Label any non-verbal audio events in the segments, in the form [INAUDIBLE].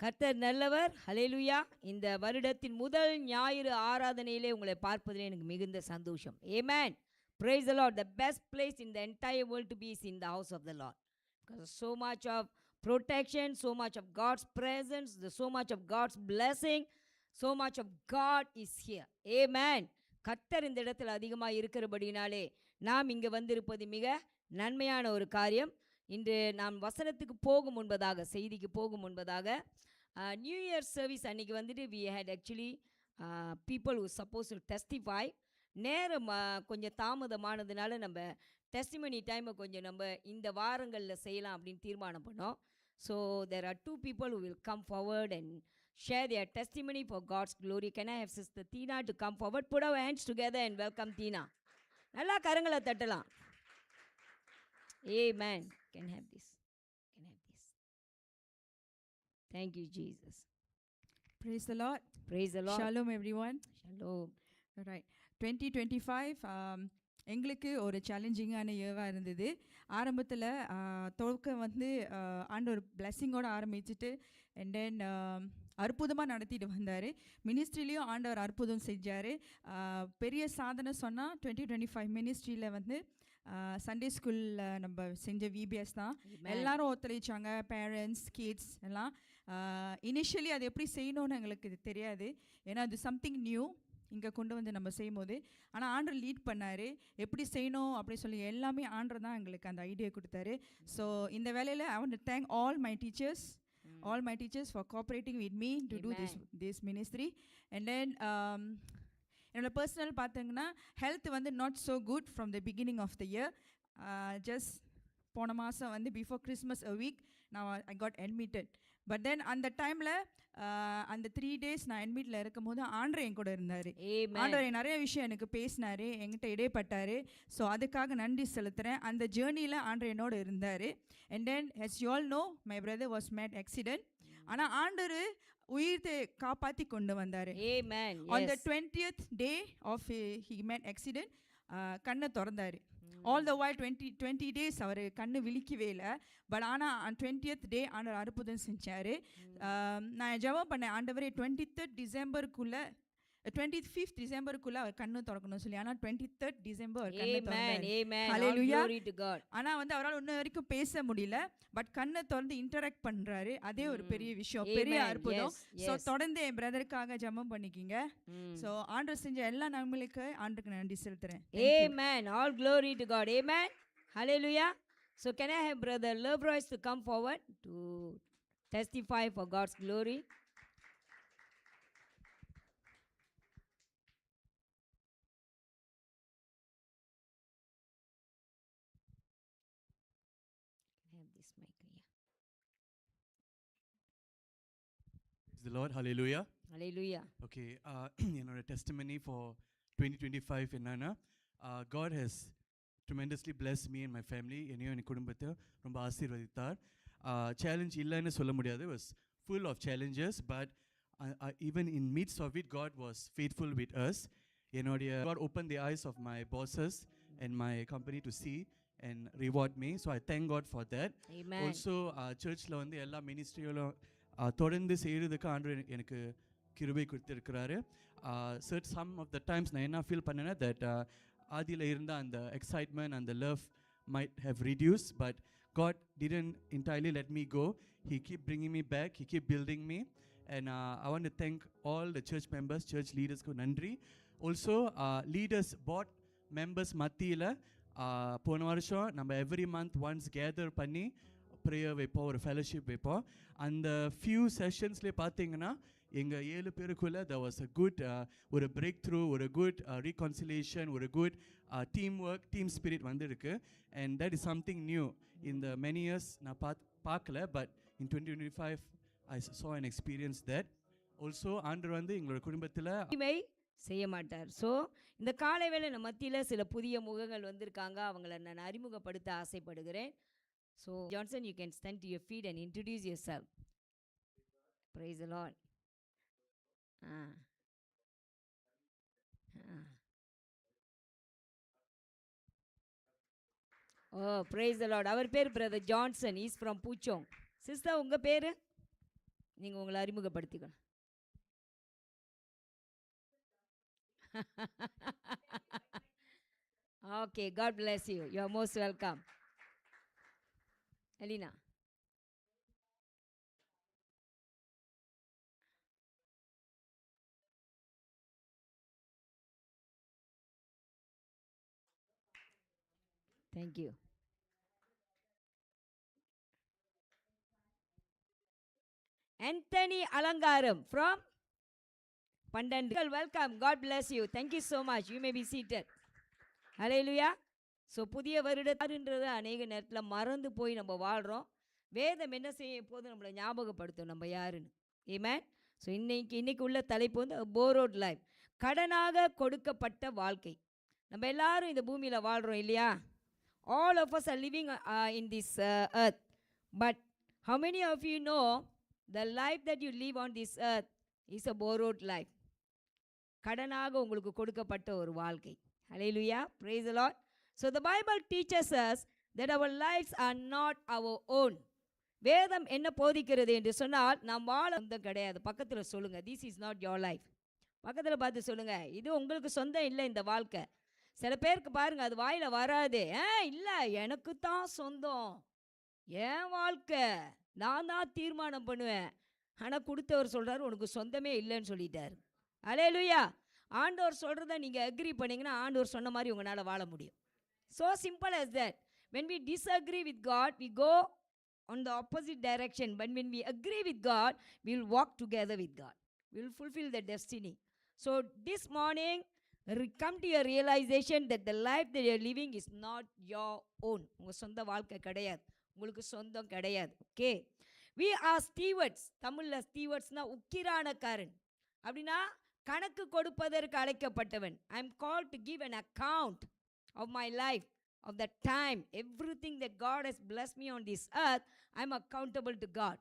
கர்த்தர் நல்லவர் ஹலேலுயா இந்த வருடத்தின் முதல் ஞாயிறு ஆராதனையிலே உங்களை பார்ப்பதில் எனக்கு மிகுந்த சந்தோஷம் amen praise the Lord the best place in the entire world to be is in the house of the Lord because so much of protection so much of God's presence the so much of God's blessing so much of God is here amen கர்த்தர் இந்த இடத்துல அதிகமாக இருக்கிறபடினாலே நாம் இங்கே வந்திருப்பது மிக நன்மையான ஒரு காரியம் இன்று நாம் வசனத்துக்கு போகும் முன்பதாக செய்திக்கு போகும் முன்பதாக நியூ இயர் சர்வீஸ் அன்றைக்கி வந்துட்டு we had actually people who suppose to testify நேரம் கொஞ்சம் தாமதமானதுனால நம்ம டெஸ்டிமனி டைமை கொஞ்சம் நம்ம இந்த வாரங்களில் செய்யலாம் அப்படின்னு தீர்மானம் பண்ணோம். So there are two people who will come forward and share their testimony for God's glory can I have Sister Tina to come forward? Put our hands together and welcome Tina நல்லா கரங்களை தட்டலாம். Amen Can have this. Can have this. Thank you, Jesus. Praise the Lord. Praise the Lord. Shalom, everyone. Shalom. Right. 2025 um, எங்களுக்கு ஒரு சேலஞ்சிங்கான இயர்வாக இருந்தது ஆரம்பத்தில் துவக்க வந்து uh, ஆண்டவர் பிளெஸ்ஸிங்கோட ஆரம்பிச்சுட்டு அண்ட் தென் அற்புதமாக நடத்திட்டு வந்தார் மினிஸ்ட்ரிலையும் ஆண்டவர் அற்புதம் செஞ்சார் பெரிய சாதனை சொன்னால் டுவெண்ட்டி டுவெண்ட்டி ஃபைவ் மினிஸ்ட்ரியில் வந்து சண்டே ஸ்கூலில் நம்ம செஞ்ச விபிஎஸ் தான். Amen. எல்லாரும் ஒத்துழைச்சாங்க. பேரண்ட்ஸ் கிட்ஸ் எல்லாம். இனிஷியலி அது எப்படி செய்யணும்னு எங்களுக்கு இது தெரியாது. ஏன்னா அது சம்திங் நியூ இங்கே கொண்டு வந்து நம்ம செய்யும்போது. ஆனால் ஆண்டர் லீட் பண்ணார். எப்படி செய்யணும் அப்படி சொல்லி எல்லாமே ஆண்டர் தான் எங்களுக்கு அந்த ஐடியா கொடுத்தாரு. ஸோ இந்த வேலையில் I want thank all my. Teachers. All my teachers for cooperating with me to do this this ministry and then என்னோட பர்சனல் பார்த்தீங்கன்னா ஹெல்த் வந்து not so good from the beginning of the year just போன மாதம் வந்து before Christmas a week நான் I got admitted but then அந்த டைமில் அந்த த்ரீ டேஸ் நான் அட்மிட்டில் இருக்கும்போது ஆண்டர் என் கூட இருந்தார். ஆண்டவர் நிறைய விஷயம் எனக்கு பேசினாரு என்கிட்ட இடைப்பட்டாரு. ஸோ அதுக்காக நன்றி செலுத்துகிறேன் அந்த ஜேர்னியில் ஆண்டர் என்னோட இருந்தார். And then as you all know my brother was met accident ஆனால் ஆண்டர் உயிர்த்தை காப்பாற்றி கொண்டு வந்தார். On the. Twentieth day of he met accident கண்ணை திறந்தாரு. All the way twenty twenty days அவர் கண்ணு விழிக்கவே இல்லை. பட் ஆனால் டுவெண்ட்டியத் டே ஆண்டவர் அற்புதம் செஞ்சார். நான் ஜெபம் பண்ணேன். ஆண்டவரே டுவெண்ட்டி தேர்ட் டிசம்பருக்குள்ளே டுவெண்ட்டி ஃபிஃப்த் டிசம்பருக்குள்ளே அவர் கண்ணு திறக்கணும்னு சொல்லி ஆனால் டுவெண்ட்டி தேர்ட் டிசம்பர். ஆனால் வந்து அவரால் இன்ன வரைக்கும் பேச முடியல பட் கண்ணை திறந்து இன்டராக்ட் பண்ணுறாரு அதே ஒரு. பெரிய விஷயம் பெரிய. அற்புதம். ஸோ. தொடர்ந்து என் பிரதருக்காக ஜெபம் பண்ணிக்கிங்க. ஸோ ஆண்டர் செஞ்ச எல்லா நன்மைகளுக்கு ஆண்டுக்கு நன்றி செலுத்துறேன் Amen. All glory to God. Amen. Hallelujah. So can I have Brother Love Royce to come forward to testify for God's glory? I have this mic here. Praise the Lord, hallelujah. Hallelujah. Okay, uh, என்னோட testimony for 2025 என்னன்னா uh, God has tremendously blessed me and my family என்னையும் என் குடும்பத்தை ரொம்ப ஆசீர்வதித்தார் challenge இல்லைன்னு சொல்ல முடியாது was full of challenges but uh, uh, even in midst of it God was faithful with us என்னுடைய God opened the eyes of my bosses and my company to see and reward me so I thank God for that Amen. Also சர்ச்சில் வந்து எல்லா மினிஸ்ட்ரிகளும் தொடர்ந்து செய்கிறதுக்கு ஆண்டு எனக்கு கிருபை கொடுத்துருக்கிறாரு சர்ட் சம் ஆஃப் த டைம்ஸ் நான் என்ன ஃபீல் பண்ணேன்னா தட் ஆதியில் இருந்த அந்த எக்ஸைட்மெண்ட் அந்த love might have reduce but God didn't entirely let me go he keep bringing me back he keep building me and I want to thank all the church members church லீடர்ஸ்க்கு நன்றி also leaders பாட் members மத்தியில் போன வருஷம் நம்ம every month once gather பண்ணி prayer வைப்போம் ஒரு fellowship வைப்போம். அந்த ஃபியூ செஷன்ஸ்லேயே பார்த்தீங்கன்னா எங்கள் ஏழு பேருக்குள்ளே த வாஸ் அ குட் uh, ஒரு பிரேக் த்ரூ ஒரு குட் ரீகான்சிலேஷன் uh, ஒரு good team work team spirit வந்துருக்கு. And that is something new இந்த மெனி இயர்ஸ் நான் பாத் பார்க்கல but in twenty twenty five I saw an experience that also ஆண்டர் வந்து எங்களோட குடும்பத்தில் செய்ய மாட்டார். ஸோ இந்த காலை வேளை மத்தியில் சில புதிய முகங்கள் வந்திருக்காங்க. அவங்கள நான் அறிமுகப்படுத்த ஆசைப்படுகிறேன். So Johnson you can stand your feet and introduce yourself praise Lord ah ah oh praise Lord அவர் பேர் brother Johnson is from Puchong sister உங்கள் பேர்? நீங்கள் உங்களை அறிமுகப்படுத்திக்கணும். [LAUGHS] Okay God bless you you are most welcome Elena, Thank you. Anthony Alangaram from Pandan. Welcome. God bless you. Thank you so much. You may be seated. Hallelujah. So புதிய வருடத்தாருன்றது அநேக நேரத்தில் மறந்து போய் நம்ம வாழ்கிறோம் வேதம் என்ன செய்ய போதும் நம்மளை ஞாபகப்படுத்தும் நம்ம யாருன்னு? ஏமேன் ஸோ இன்னைக்கு இன்னைக்கு உள்ள தலைப்பு வந்து போரோட் லைஃப் கடனாக கொடுக்கப்பட்ட வாழ்க்கை. நம்ம எல்லாரும் இந்த பூமியில் வாழ்கிறோம் இல்லையா? All of us are living in this earth but how many of you know the life that you live on this earth is a borrowed life கடனாக உங்களுக்கு கொடுக்கப்பட்ட ஒரு வாழ்க்கை. Hallelujah praise Lord so so the bible teaches us that our lives are not our own. வேதம் என்ன போதிக்கிறது என்று சொன்னால் நாம் வாழ சொந்தம் கிடையாது. பக்கத்தில் சொல்லுங்கள் this is not your life பக்கத்தில் பார்த்து சொல்லுங்கள் இது உங்களுக்கு சொந்தம் இல்லை இந்த வாழ்க்கை. சில பேருக்கு பாருங்கள் அது வாயில் வராது. ஏன் இல்லை எனக்கு தான் சொந்தம். என் வாழ்க்கை. நான் தான் தீர்மானம் பண்ணுவேன். ஆனால் கொடுத்தவர் சொல்கிறாரு உனக்கு சொந்தமே இல்லைன்னு சொல்லிட்டார். அலே லுயா ஆண்டவர் சொல்கிறத நீங்கள் அக்ரி பண்ணீங்கன்னா ஆண்டவர் சொன்ன மாதிரி உங்களால் வாழ முடியும். so simple as that when we disagree with god we go on the opposite direction but when we agree with god we will walk together with god we will fulfill the destiny so this morning re- come to your realization that the life that you're living is not your own உங்கள் சொந்த வாழ்க்கை கிடையாது உங்களுக்கு சொந்தம் கிடையாது okay we are stewards தமிழில் ஸ்டீவர்ட்ஸ்னா உக்கிரானக்காரன் அப்படின்னா கணக்கு கொடுப்பதற்கு அழைக்கப்பட்டவன் I am called to give an account of my life of the time everything that god has blessed me on this earth i'm accountable to god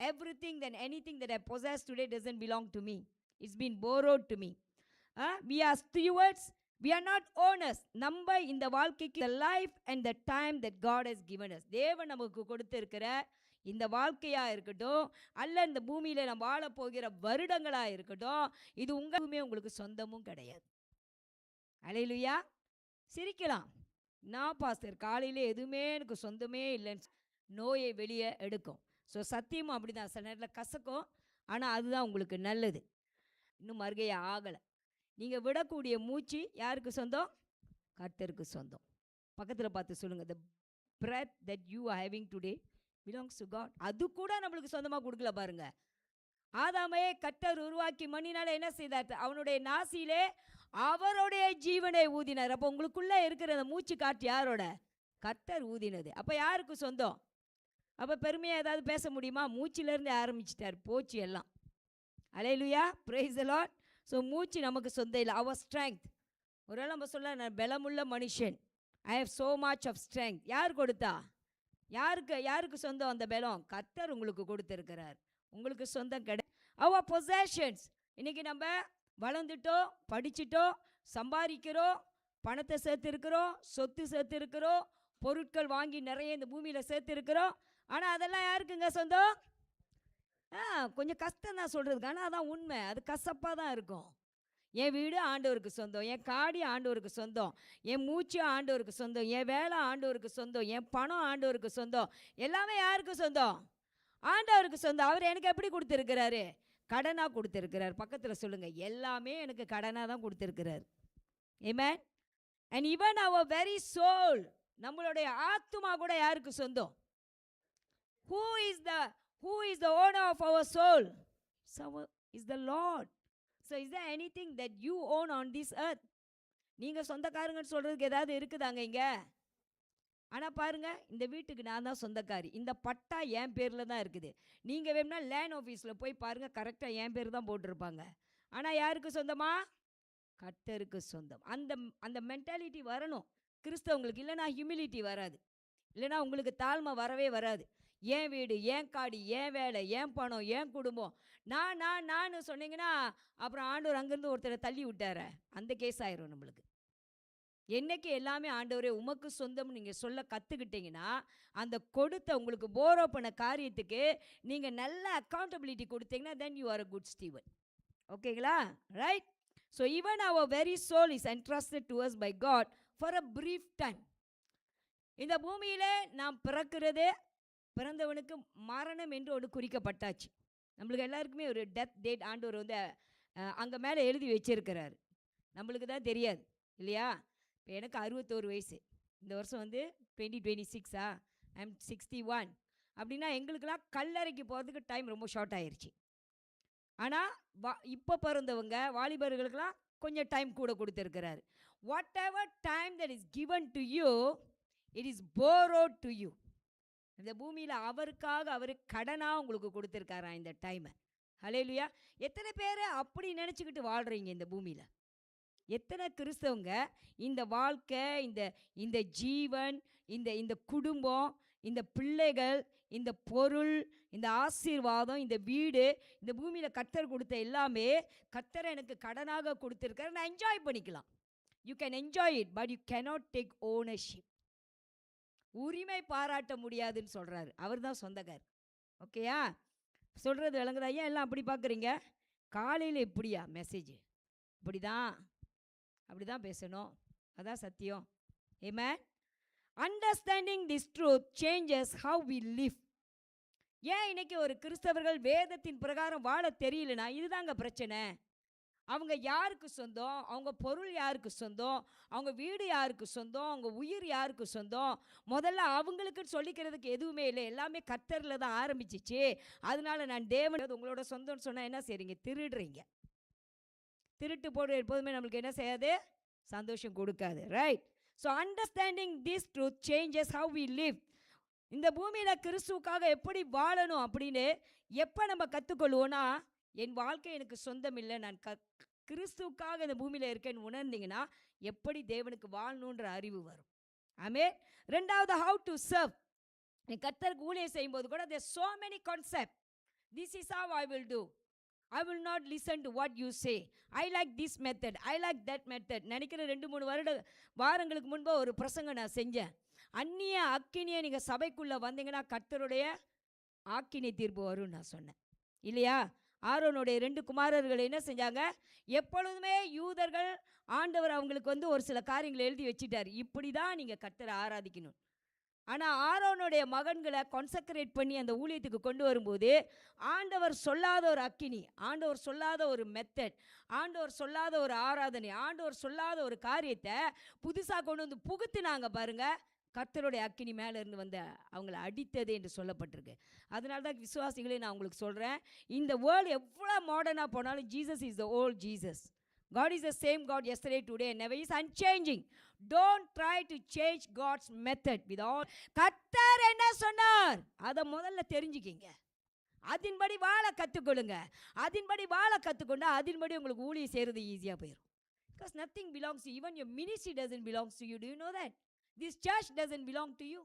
everything then anything that i possess today doesn't belong to me it's been borrowed to me Uh, we are stewards we are not owners நம்ம இந்த வாழ்க்கைக்கு the life and the time that god has given us தேவன் நமக்கு கொடுத்திருக்கிற இந்த வாழ்க்கையா இருக்கட்டும் அல்ல இந்த பூமியில நம்ம வாழ போகிற வருடங்களா இருக்கட்டும் இது உங்களுமே உங்களுக்கு சொந்தமும் கிடையாது அலையிலுயா சிரிக்கலாம். நான் பாஸ்டர் காலையில் எதுவுமே எனக்கு சொந்தமே இல்லைன்னு நோயை வெளியே எடுக்கும். ஸோ சத்தியமும் அப்படி தான் சில நேரத்தில் கசக்கும். ஆனால் அதுதான் உங்களுக்கு நல்லது. இன்னும் மறுகையை ஆகலை. நீங்கள் விடக்கூடிய மூச்சு யாருக்கு சொந்தம்? கர்த்தருக்கு சொந்தம். பக்கத்தில் பார்த்து சொல்லுங்கள் the breath that you are having today belongs to God அது கூட நம்மளுக்கு சொந்தமாக கொடுக்கல பாருங்க. ஆதாமையே கர்த்தர் உருவாக்கி மண்ணினால என்ன செய்தார்? அவனுடைய நாசியிலே அவருடைய ஜீவனை ஊதினார். அப்போ உங்களுக்குள்ளே இருக்கிற அந்த மூச்சு காற்று யாரோட? கர்த்தர் ஊதினது. அப்போ யாருக்கு சொந்தம்? அப்போ பெருமையாக ஏதாவது பேச முடியுமா? மூச்சிலேருந்து ஆரம்பிச்சிட்டார். போச்சு எல்லாம். அலையிலுயா பிரைஸ் லாட் ஸோ மூச்சு நமக்கு சொந்தம் இல்லை. அவர் ஸ்ட்ரென்த் ஒரு வேளை நம்ம சொல்ல நான் பலமுள்ள மனுஷன். I have so much of strength யார் கொடுத்தா? யாருக்கு யாருக்கு சொந்தம் அந்த பலம்? கர்த்தர் உங்களுக்கு கொடுத்துருக்கிறார். உங்களுக்கு சொந்தம் கிடை அவர் பொசேஷன்ஸ் இன்னைக்கு நம்ம வளர்ந்துட்டோம் படிச்சிட்டோம் சம்பாதிக்கிறோம் பணத்தை சேர்த்துருக்குறோம் சொத்து சேர்த்துருக்குறோம் பொருட்கள் வாங்கி நிறைய இந்த பூமியில் சேர்த்துருக்குறோம். ஆனால் அதெல்லாம் யாருக்குங்க சொந்தம்? ஆ கொஞ்சம் கஷ்டம் தான் சொல்கிறதுக்கு ஆனால் அதான் உண்மை. அது கசப்பாக தான் இருக்கும். என் வீடு ஆண்டவருக்கு சொந்தம். என் காடி ஆண்டவருக்கு சொந்தம். என் மூச்சு ஆண்டவருக்கு சொந்தம். என் வேலை ஆண்டவருக்கு சொந்தம். என் பணம் ஆண்டவருக்கு சொந்தம். எல்லாமே யாருக்கு சொந்தம்? ஆண்டவருக்கு சொந்தம். அவர் எனக்கு எப்படி கொடுத்துருக்கிறாரு? கடனாக கொடுத்துருக்கிறார். பக்கத்தில் சொல்லுங்கள் எல்லாமே எனக்கு கடனாக தான் கொடுத்துருக்கிறார். ஏமேன் அண்ட் இவன் அவர் வெரி சோல் நம்மளுடைய ஆத்துமா கூட யாருக்கு சொந்தம்? Who is the who is the owner of our soul is the Lord so is the anything that you own on this earth நீங்கள் சொந்தக்காரங்கன்னு சொல்கிறதுக்கு ஏதாவது இருக்குதாங்க இங்கே? ஆனால் பாருங்கள் இந்த வீட்டுக்கு நான் தான் சொந்தக்காரி. இந்த பட்டா என் பேரில் தான் இருக்குது. நீங்கள் வேணும்னா லேண்ட் ஆஃபீஸில் போய் பாருங்கள் கரெக்டாக என் பேர் தான் போட்டிருப்பாங்க. ஆனால் யாருக்கு சொந்தமா? கத்தருக்கு சொந்தம். அந்த அந்த மென்டாலிட்டி வரணும். கிறிஸ்தவங்களுக்கு இல்லைனா ஹியூமிலிட்டி வராது. இல்லைன்னா உங்களுக்கு தாழ்மை வரவே வராது. ஏன் வீடு ஏன் காடி ஏன் வேலை ஏன் பணம் ஏன் குடும்பம். நான் நான் நான் சொன்னீங்கன்னா அப்புறம் ஆண்டூர் அங்கேருந்து ஒருத்தரை தள்ளி விட்டார. அந்த கேஸ் ஆயிரும் நம்மளுக்கு. என்னைக்கு எல்லாமே ஆண்டவரே உமக்கு சொந்தம் நீங்கள் சொல்ல கற்றுக்கிட்டீங்கன்னா அந்த கொடுத்த உங்களுக்கு போரோ பண்ண காரியத்துக்கு நீங்கள் நல்ல அக்கௌண்டபிலிட்டி கொடுத்தீங்கன்னா then you are a good steward ஓகேங்களா? Right so even our very soul is entrusted to by God for a brief time இந்த பூமியில் நாம் பிறக்கிறதே பிறந்தவனுக்கு மரணம் என்று ஒன்று குறிக்கப்பட்டாச்சு. நம்மளுக்கு எல்லாருக்குமே ஒரு டெத் டேட் ஆண்டவர் வந்து அங்கே மேலே எழுதி வச்சிருக்கிறாரு. நம்மளுக்கு தான் தெரியாது இல்லையா? இப்போ எனக்கு அறுபத்தோரு வயசு. இந்த வருஷம் வந்து டுவெண்ட்டி டுவெண்ட்டி சிக்ஸா ஐம் சிக்ஸ்டி ஒன் அப்படின்னா எங்களுக்கெல்லாம் கல்லறைக்கு போகிறதுக்கு டைம் ரொம்ப ஷார்ட் ஆயிடுச்சு ஆனால் வா இப்போ பிறந்தவங்க வாலிபர்களுக்கெல்லாம் கொஞ்சம் டைம் கூட கொடுத்துருக்கிறாரு. Whatever time that is given to you it is borrow to you இந்த பூமியில் அவருக்காக அவர் கடனாக உங்களுக்கு கொடுத்துருக்காரா இந்த டைமை ஹலேலுயா எத்தனை பேர் அப்படி நினச்சிக்கிட்டு வாழ்கிறீங்க இந்த பூமியில்? எத்தனை கிறிஸ்தவங்க இந்த வாழ்க்கை இந்த இந்த ஜீவன் இந்த இந்த குடும்பம் இந்த பிள்ளைகள் இந்த பொருள் இந்த ஆசீர்வாதம் இந்த வீடு இந்த பூமியில் கத்தர் கொடுத்த எல்லாமே கத்தரை எனக்கு கடனாக கொடுத்துருக்காரு. நான் என்ஜாய் பண்ணிக்கலாம். You can enjoy it but you cannot take ownership உரிமை பாராட்ட முடியாதுன்னு சொல்கிறாரு அவர் தான் சொந்தக்கார் ஓகேயா சொல்கிறது விளங்குதா? ஏன் எல்லாம் அப்படி பார்க்குறீங்க? காலையில் இப்படியா மெசேஜ் இப்படி தான் அப்படி தான் பேசணும். அதான் சத்தியம். Amen understanding this truth changes how we live ஏன் இன்னைக்கு ஒரு கிறிஸ்தவர்கள் வேதத்தின் பிரகாரம் வாழ தெரியலனா இதுதாங்க பிரச்சனை. அவங்க யாருக்கு சொந்தம்? அவங்க பொருள் யாருக்கு சொந்தம்? அவங்க வீடு யாருக்கு சொந்தம்? அவங்க உயிர் யாருக்கு சொந்தம்? முதல்ல அவங்களுக்கு சொல்லிக்கிறதுக்கு எதுவுமே இல்லை. எல்லாமே கத்தரில் தான் ஆரம்பிச்சிச்சு. அதனால நான் தேவன் உங்களோட சொந்தம்னு சொன்னால் என்ன செய்கிறீங்க திருடுறீங்க. திருட்டு போடுற எப்போதுமே நம்மளுக்கு என்ன செய்யாது? சந்தோஷம் கொடுக்காது right so understanding this truth changes how we live இந்த பூமியில் கிறிஸ்துவுக்காக எப்படி வாழணும் அப்படின்னு எப்போ நம்ம கற்றுக்கொள்வோன்னா என் வாழ்க்கை எனக்கு சொந்தம் இல்லை. நான் க கிறிஸ்துவுக்காக இந்த பூமியில் இருக்கேன்னு உணர்ந்தீங்கன்னா எப்படி தேவனுக்கு வாழணுன்ற அறிவு வரும். ஆமே ரெண்டாவது ஹவு டு சர்வ் நீ கத்தருக்கு ஊழியர் செய்யும்போது கூட there so many concept this is how I will do I will not listen to what you say I like this method I like that method நினைக்கிற ரெண்டு மூணு வருட வாரங்களுக்கு முன்பு ஒரு பிரசங்கம் நான் செஞ்சேன். அந்நிய அக்கினியை நீங்கள் சபைக்குள்ளே வந்தீங்கன்னா கர்த்தருடைய ஆக்கினி தீர்ப்பு வரும்னு நான் சொன்னேன். இல்லையா? ஆரோனுடைய ரெண்டு குமாரர்கள் என்ன செஞ்சாங்க? எப்பொழுதுமே யூதர்கள் ஆண்டவர் அவங்களுக்கு வந்து ஒரு சில காரியங்களை எழுதி வச்சிட்டார். இப்படி தான் நீங்கள் கர்த்தரை ஆராதிக்கணும். ஆனால் ஆரோனுடைய மகன்களை கான்சக்ரேட் பண்ணி அந்த ஊழியத்துக்கு கொண்டு வரும்போது ஆண்டவர் சொல்லாத ஒரு அக்கினி ஆண்டவர் சொல்லாத ஒரு மெத்தட் ஆண்டவர் சொல்லாத ஒரு ஆராதனை ஆண்டவர் சொல்லாத ஒரு காரியத்தை புதுசாக கொண்டு வந்து புகுத்துனாங்க பாருங்க. கர்த்தருடைய அக்கினி மேலேருந்து வந்த அவங்கள அடித்தது என்று சொல்லப்பட்டிருக்கு. அதனால தான் விசுவாசிகளே நான் உங்களுக்கு சொல்கிறேன் இந்த வேர்ல்டு எவ்வளோ மாடர்னாக போனாலும் Jesus is the old Jesus God is the same God yesterday today never is unchanging don't try to change God's method with all கர்த்தர் என்ன சொன்னார்? அதை முதல்ல தெரிஞ்சுக்கிங்க. அதன்படி வாழ கற்றுக்கொள்ளுங்க அதன்படி வாழ கற்றுக்கொண்டா அதன்படி உங்களுக்கு ஊழியம் செய்கிறது ஈஸியாக போயிடும் because nothing belongs to even your ministry doesn't belongs to you to you know that this church doesn't belong to you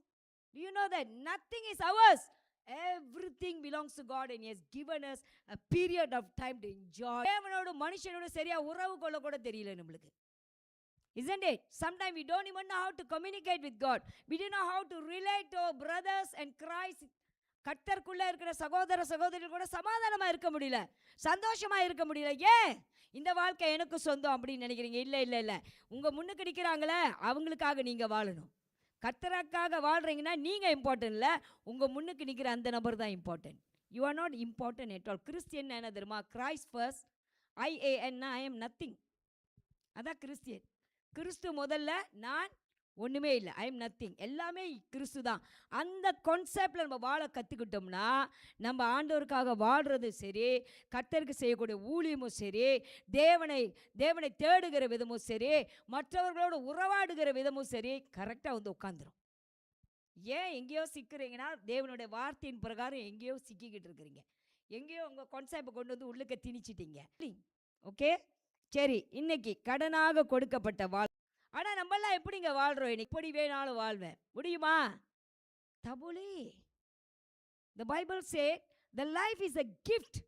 you know that nothing is ours everything belongs to God and has given us a period of time to enjoy தேவனோட மனுஷனோட சரியா உறவு கொள்ள கூட தெரியல நம்மளுக்கு. Isn't it? Sometimes we don't even know how to communicate with god. We don't know how to relate to our brothers and christ. இருக்கிற சகோதர சகோதரிகள் கூட சமாதானமா இருக்க முடியல. சந்தோஷமா இருக்க முடியல. ஏன்? இந்த வாழ்க்கை எனக்கு சொந்தம் அப்படின்னு நினைக்கிறீங்க? இல்லை இல்லை இல்லை. உங்க முன்னுக்கு நிற்கிறாங்களே அவங்களுக்காக நீங்க வாழணும். கத்தராக்காக வாழ்றீங்கன்னா நீங்க இம்பார்ட்டன்ட் இல்லை உங்க முன்னுக்கு நிற்கிற அந்த நபர் தான் important you are not important at all Christian என்ன தெரியுமா? கிரைஸ்ட் ஃபர்ஸ்ட் ஐஏஎன்னா ஐ எம் நத்திங் அதான் கிறிஸ்டியன் கிறிஸ்து முதல்ல நான் ஒன்றுமே இல்லை. ஐ எம் நத்திங் எல்லாமே கிறிஸ்து தான். அந்த கான்செப்டில் நம்ம வாழ கற்றுக்கிட்டோம்னா நம்ம ஆண்டவருக்காக வாழ்கிறது சரி கத்தருக்கு செய்யக்கூடிய ஊழியமும் சரி தேவனை தேவனை தேடுகிற விதமும் சரி மற்றவர்களோடு உறவாடுகிற விதமும் சரி கரெக்டாக வந்து உட்காந்துரும் ஏன் எங்கேயோ சிக்கிறீங்கன்னா தேவனுடைய வார்த்தையின் பிரகாரம் எங்கேயோ சிக்கிக்கிட்டு இருக்கிறீங்க. எங்கேயோ உங்கள் கான்செப்டை கொண்டு வந்து உள்ளுக்க திணிச்சிட்டீங்க. ஓகே சரி இன்னைக்கு கடனாக கொடுக்கப்பட்ட வாழ் ஆனால் நம்மெல்லாம் எப்படிங்க வாழ்கிறோம் இன்னைக்கு? எப்படி வேணாலும் வாழ்வேன். முடியுமா? தபுலி the Bible say the life is a gift